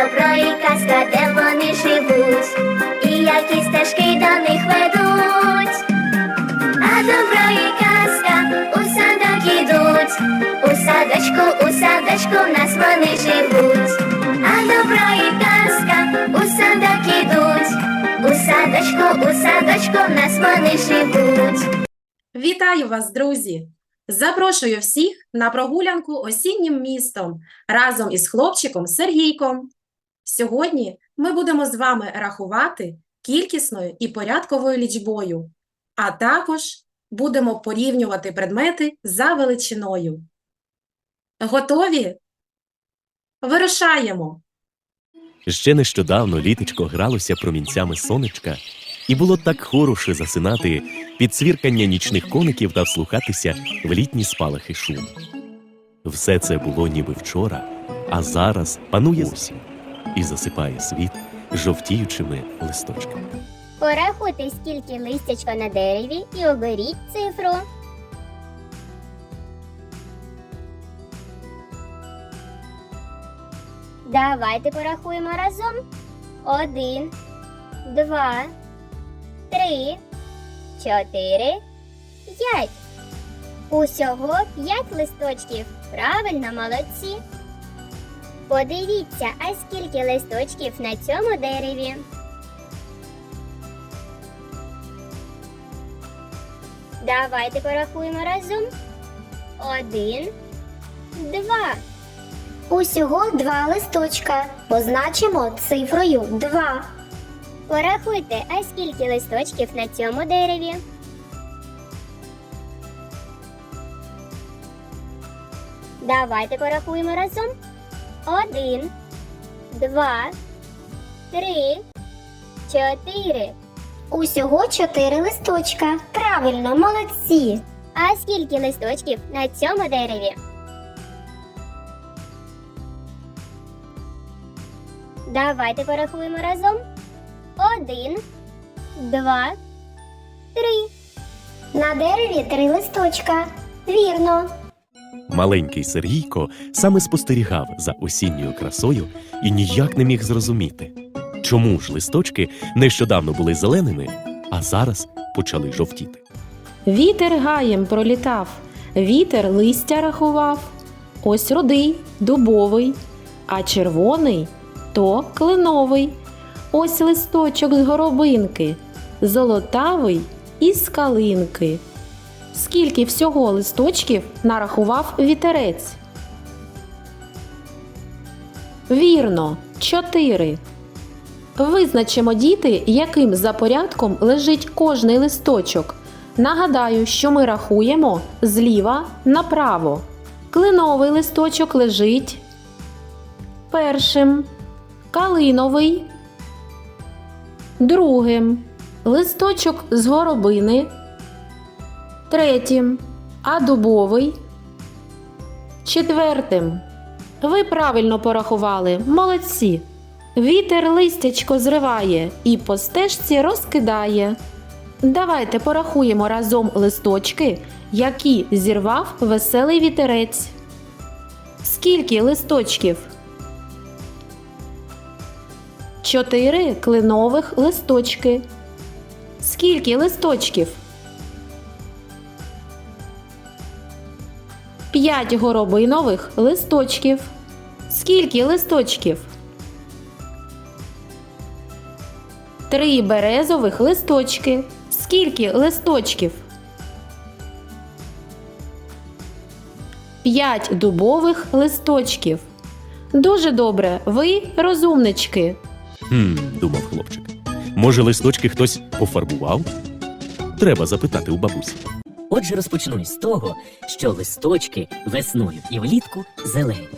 добро і казка, де вони живуть, і які стежки до них ведуть. А добро і казка у садок ідуть, у садочку, у садочку в нас вони живуть. А добро і казка у садок ідуть, у садочку, у садочку в нас вони живуть. Вітаю вас, друзі! Запрошую всіх на прогулянку осіннім містом разом із хлопчиком Сергійком. Сьогодні ми будемо з вами рахувати кількісною і порядковою лічбою, а також будемо порівнювати предмети за величиною. Готові? Вирушаємо! Ще нещодавно літечко гралося промінцями сонечка, і було так хороше засинати під цвіркання нічних коників та вслухатися в літні спалахи шуму. Все це було ніби вчора, а зараз панує осінь і засипає світ жовтіючими листочками. Порахуйте, скільки листячка на дереві і оберіть цифру. Давайте порахуємо разом. Один, два, три, чотири, п'ять. Усього п'ять листочків. Правильно, молодці. Подивіться, а скільки листочків на цьому дереві. Давайте порахуємо разом. Один, два. Усього два листочка. Позначимо цифрою два. Порахуйте, а скільки листочків на цьому дереві. Давайте порахуємо разом. Один, два, три, чотири. Усього чотири листочка. Правильно, молодці. А скільки листочків на цьому дереві? Давайте порахуємо разом. Один, два, три. На дереві три листочка. Вірно. Маленький Сергійко саме спостерігав за осінньою красою і ніяк не міг зрозуміти, чому ж листочки нещодавно були зеленими, а зараз почали жовтіти. Вітер гаєм пролітав, вітер листя рахував. Ось рудий, дубовий, а червоний то кленовий. Ось листочок з горобинки, золотавий із калинки. Скільки всього листочків нарахував вітерець? Вірно, чотири. Визначимо діти, яким за порядком лежить кожний листочок. Нагадаю, що ми рахуємо зліва направо. Клиновий листочок лежить першим, калиновий другим, листочок з горобини третім, а дубовий четвертим. Ви правильно порахували, молодці. Вітер листячко зриває і по стежці розкидає. Давайте порахуємо разом листочки, які зірвав веселий вітерець. Скільки листочків? Чотири клинових листочки. Скільки листочків? П'ять горобинових листочків. Скільки листочків? Три березових листочки. Скільки листочків? П'ять дубових листочків. Дуже добре, ви розумнички. Хм, думав хлопчик. Може, листочки хтось пофарбував? Треба запитати у бабусі. Отже, розпочну із того, що листочки весною і влітку зелені,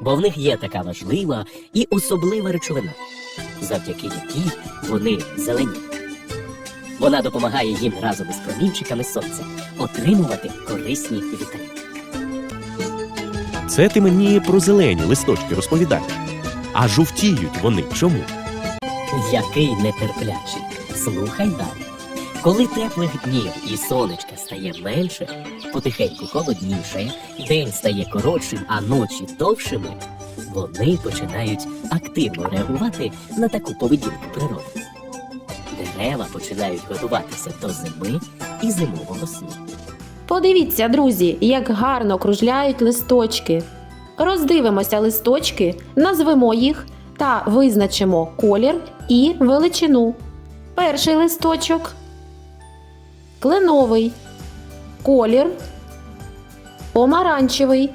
бо в них є така важлива і особлива речовина, завдяки якій вони зелені. Вона допомагає їм разом із промінчиками сонця отримувати корисні вітаміни. Це ти мені про зелені листочки розповідаєш. А жовтіють вони чому? Який нетерплячий. Слухай далі. Коли теплих днів і сонечка стає менше, потихеньку холодніше, день стає коротшим, а ночі довшими, вони починають активно реагувати на таку поведінку природи. Дерева починають готуватися до зими і зимового сну. Подивіться, друзі, як гарно кружляють листочки. Роздивимося листочки, назвемо їх та визначимо колір і величину. Перший листочок кленовий, колір помаранчевий.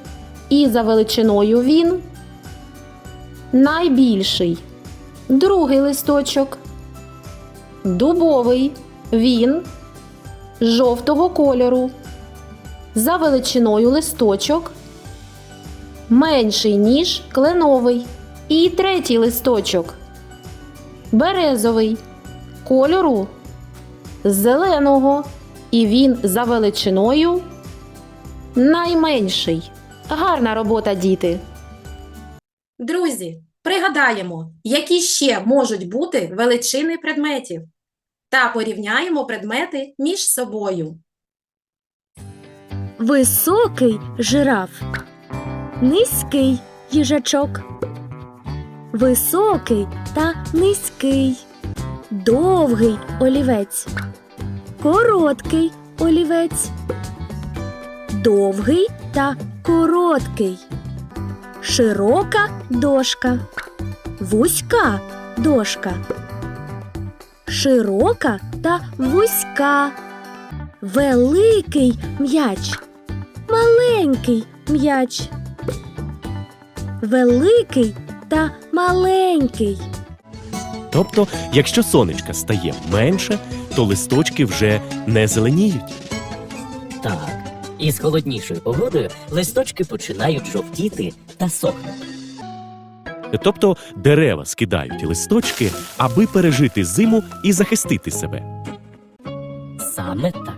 І за величиною він найбільший. Другий листочок дубовий. Він жовтого кольору. За величиною листочок менший, ніж кленовий. І третій листочок березовий кольору зеленого. І він за величиною найменший. Гарна робота, діти. Друзі, пригадаємо, які ще можуть бути величини предметів та порівняємо предмети між собою. Високий жираф, низький їжачок. Високий та низький, довгий олівець, короткий олівець, довгий та короткий, широка дошка, вузька дошка, широка та вузька, великий м'яч. Маленький м'яч. Великий та маленький. Тобто, якщо сонечка стає менше, то листочки вже не зеленіють. Так, із холоднішою погодою листочки починають жовтіти та сохнути. Тобто дерева скидають листочки, аби пережити зиму і захистити себе. Саме так.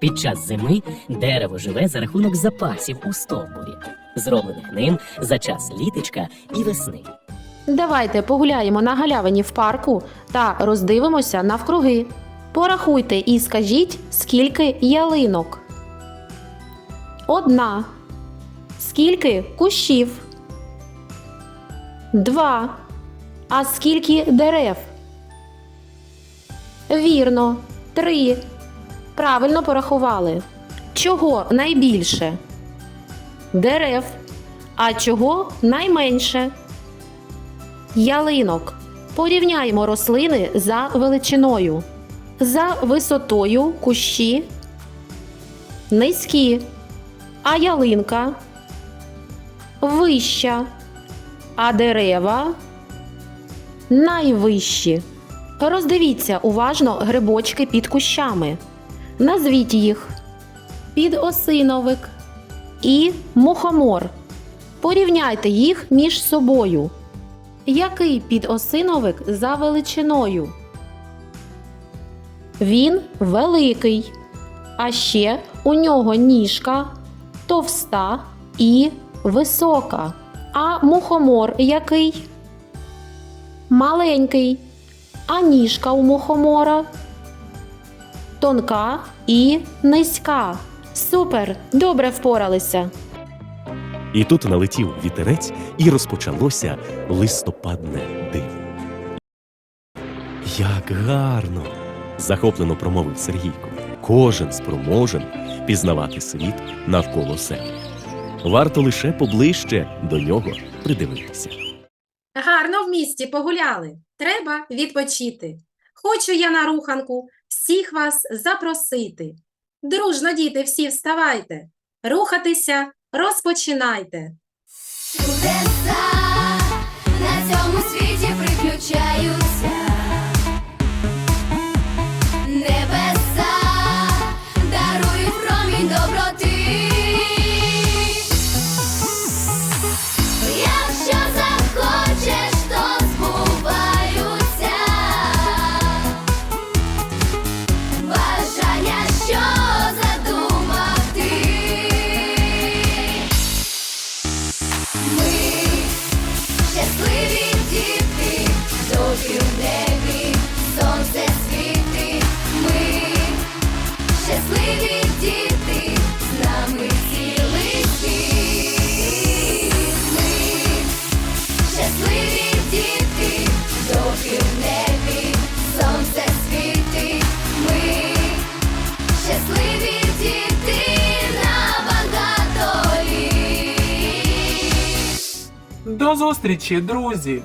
Під час зими дерево живе за рахунок запасів у стовбурі, зроблених ним за час літочка і весни. Давайте погуляємо на галявині в парку та роздивимося навкруги. Порахуйте і скажіть, скільки ялинок. Одна. Скільки кущів? Два. А скільки дерев? Вірно. Три. Правильно порахували. Чого найбільше? Дерев. А чого найменше? Ялинок. Порівняємо рослини за величиною. За висотою кущі низькі, а ялинка вища, а дерева найвищі. Роздивіться уважно грибочки під кущами. Назвіть їх підосиновик і мухомор. Порівняйте їх між собою. Який підосиновик за величиною? Він великий, а ще у нього ніжка товста і висока. А мухомор який? Маленький, а ніжка у мухомора тонка і низька. Супер! Добре впоралися. І тут налетів вітерець, і розпочалося листопадне диво. Як гарно! захоплено промовив Сергійко. Кожен спроможен пізнавати світ навколо себе. Варто лише поближче до нього придивитися. Гарно в місті погуляли. Треба відпочити. Хочу я на руханку всіх вас запросити. Дружно, діти, всі вставайте. Рухатися розпочинайте. Чудеса зустрічі, друзі!